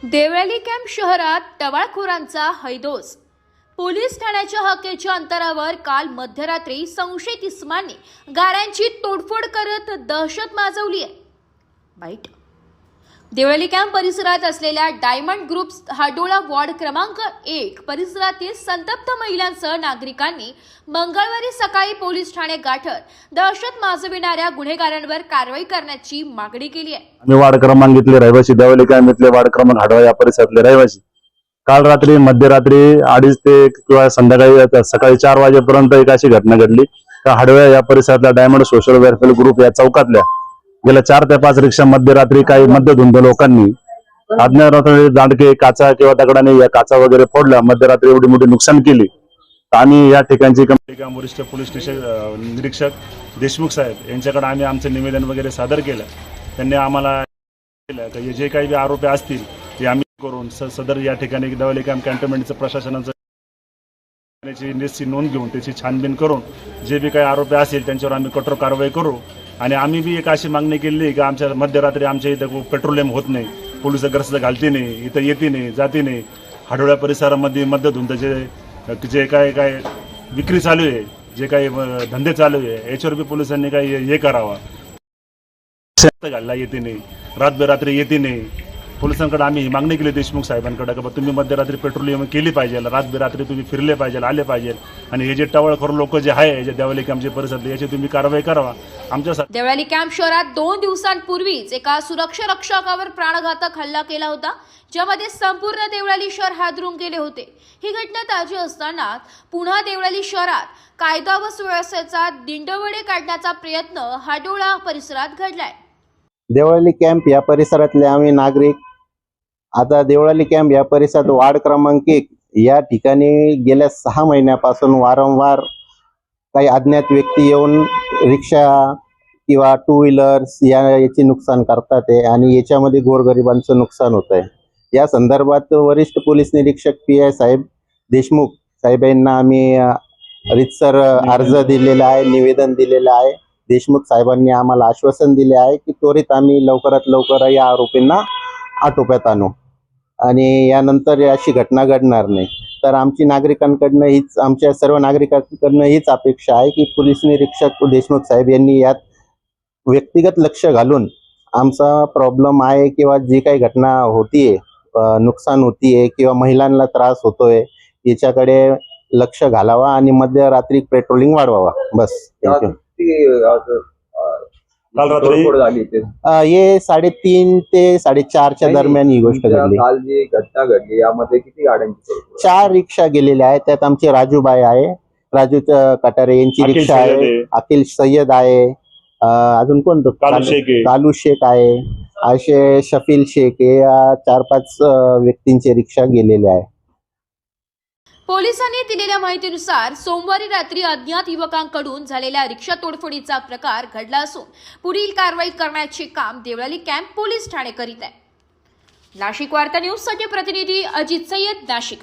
Deolali camp शहरात टवाळखोरांचा हैदोस. Police ठाण्याच्या हक्केच्या अंतरावर काल मध्यरात्री संशयित इस्मांनी गाड्यांची तोडफोड करत दहशत माजवली आहे वाईट देवळाली कॅम्प परिसरात असलेल्या डायमंड ग्रुप हाडोळा वॉर्ड क्रमांक एक. परिसरातील संतप्त महिलांसह नागरिकांनी मंगळवारी सकाळी पोलीस ठाणे गाठत दहशत माजविणाऱ्या गुन्हेगारांवर कारवाई करण्याची मागणी केली आहे. आम्ही वार्ड क्रमांक इथले रहिवासी देवळी कॅम्प वार्ड क्रमांक हाडोळा या परिसरातले रहिवासी. काल रात्री मध्यरात्री अडीच ते किंवा संध्याकाळी सकाळी चार वाजेपर्यंत एक अशी घटना घडली. का हाडव्या या परिसरातल्या डायमंड सोशल वेलफेअर ग्रुप या चौकातल्या गेल्या चार ते पाच रिक्षा मध्यरात्री काही मध्यधुंद लोकांनी अज्ञात दांडके काचा किंवा दगडाने या काचा वगैरे फोडल्या मध्यरात्री एवढी मोठी नुकसान केली. तर आम्ही या ठिकाणची कम- वरिष्ठ पोलीस स्टेशन निरीक्षक देशमुख साहेब यांच्याकडे आम्ही आमचं निवेदन वगैरे सादर केलं. त्यांनी आम्हाला केलं. हे जे काही बी आरोपी असतील ते आम्ही करून सदर या ठिकाणी दवले कॅन्टोनमेंटचं प्रशासनाचं त्याची नोंद घेऊन त्याची छानबीन करून जे बी काही आरोपी असतील त्यांच्यावर आम्ही कठोर कारवाई करू. आणि आम्ही बी एक अशी मागणी केली की आमच्या मध्यरात्री आमच्या इथं पेट्रोलियम होत नाही पोलीस ग्रस्त घालते नाही इथं येते नाही जाते नाही. हाडोळ्या परिसरामध्ये मध्यधुंद जे जे काय काय विक्री चालू आहे जे काही धंदे चालू आहे याच्यावर बी पोलिसांनी काही हे करावं. घालला येते नाही रातबेरात्री येते नाही. पोलिसांकडे आम्ही ही मागणी केली देशमुख साहेबांकडे की तुम्ही मध्यरात्री पेट्रोलियम केली पाहिजे रातबेरात्री तुम्ही फिरले पाहिजे आले पाहिजे. आणि हे जे टवळखोर लोक जे आहे जे देवले आमचे परिसर याची तुम्ही कारवाई करावा. आमच्या देवळाली कॅम्प शहरात दोन दिवसांपूर्वीच एका सुरक्षा रक्षकावर प्राणघातक हल्ला केला होता ज्यामध्ये संपूर्ण देवळाली शहर हादरून गेले होते. ही घटना ताजी असताना पुन्हा देवळाली शहरात कायदा व सुव्यवस्थेचा दिंडवडे काढण्याचा प्रयत्न हाडोळा परिसरात घडलाय. देवळाली कॅम्प या परिसरातले आम्ही नागरिक आता देवळाली कॅम्प या परिसरात वार्ड क्रमांक एक. या ठिकाणी गेल्या सहा महिन्यापासून वारंवार काही अज्ञात व्यक्ती येऊन रिक्षा किंवा टू व्हीलर्स या याचे नुकसान करतात आहे आणि याच्यामध्ये गोरगरिबांचं नुकसान होत आहे. या संदर्भात वरिष्ठ पोलीस निरीक्षक पी आय साहेब देशमुख साहेब यांना आम्ही रितसर अर्ज दिलेला आहे निवेदन दिलेलं आहे. देशमुख साहेबांनी आम्हाला आश्वासन दिले आहे की त्वरित आम्ही लवकरात लवकर या आरोपींना आटोप्यात आणू. आणि यानंतर अशी घटना घडणार नाही. तर आमची नागरिकांकडनं हीच आमच्या सर्व नागरिकांकडनं हीच अपेक्षा आहे की पोलीस निरीक्षक देशमुख साहेब यांनी यात व्यक्तिगत लक्ष घालून आमचा प्रॉब्लेम आहे किंवा जी काही घटना होतीये नुकसान होतीये किंवा महिलांना त्रास होतोय याच्याकडे लक्ष घालावा आणि मध्यरात्री पेट्रोलिंग वाढवावा. बस. थँक्यू काल रात्री- अ, हे साडेतीन ते साडेचारच्या दरम्यान ही गोष्ट घडली. काल जी घटना घडली यामध्ये किती गाड्यांची तोडफोड चार रिक्षा गेलेल्या आहेत. त्यात आमची राजूबाई आहे. राजू कटारे यांची अखिल रिक्षा सय्यद आहे. आहे. अखिल सय्यद आहे. अ, अजून कोण तो? कालू शेख आहे. कालू शेख आहे. असे शफील शेख हे या चार पाच अ, व्यक्तींचे रिक्षा गेलेले आहे. पोलिसांनी दिलेल्या माहितीनुसार सोमवारी रात्री अज्ञात युवकांकडून झालेल्या रिक्षा तोडफोडीचा प्रकार घडला असून पुढील कारवाई करण्याचे काम देवळाली कॅम्प पोलीस ठाणे करीत आहे. नाशिक वार्ता न्यूजसाठी प्रतिनिधी अजित सय्यद नाशिक.